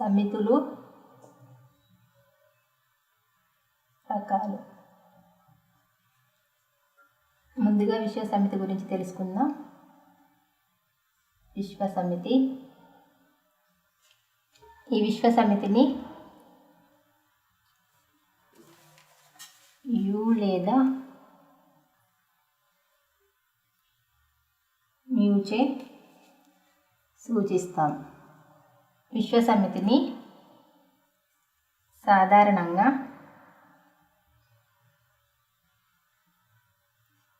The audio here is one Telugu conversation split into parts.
సమితులు రకాలు. ముందుగా విశ్వ సమితి గురించి తెలుసుకుందాం. విశ్వ సమితి. ఈ విశ్వ సమితిని యు లేదా మ్యూచే సూచిస్తాం. విశ్వసమితిని సాధారణంగా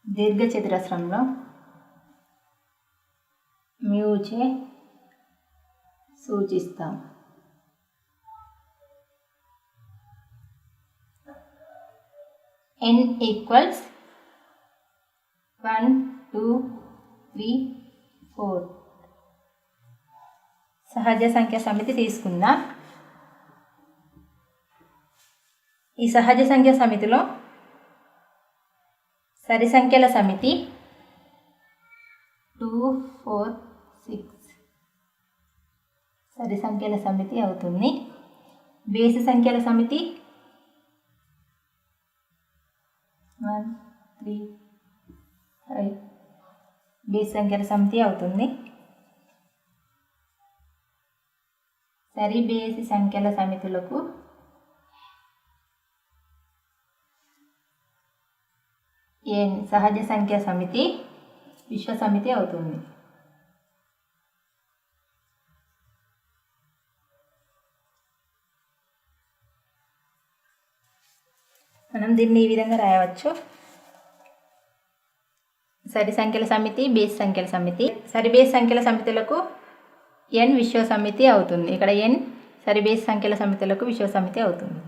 దీర్ఘచతురస్రంలో మ్యూచే సూచిస్తాం. N equals one two three four సహజ సంఖ్య సమితి తీసుకుందాం. ఈ సహజ సంఖ్య సమితిలో సరి సంఖ్యల సమితి టూ ఫోర్ సిక్స్ సరి సంఖ్యల సమితి అవుతుంది. బేసి సంఖ్యల సమితి వన్ త్రీ ఫైవ్ బేసి సంఖ్యల సమితి అవుతుంది. సరిబేసి సంఖ్యల సమితులకు ఏ సహజ సంఖ్య సమితి విశ్వ సమితి అవుతుంది. మనం దీన్ని ఈ విధంగా రాయవచ్చు. సరి సంఖ్యల సమితి బేస్ సంఖ్యల సమితి. సరి బేస్ సంఖ్యల సమితులకు ఎన్ విశ్వ సమితి అవుతుంది. ఇక్కడ ఎన్ సరిబేస్ సంఖ్యల సమితులకు విశ్వ సమితి అవుతుంది.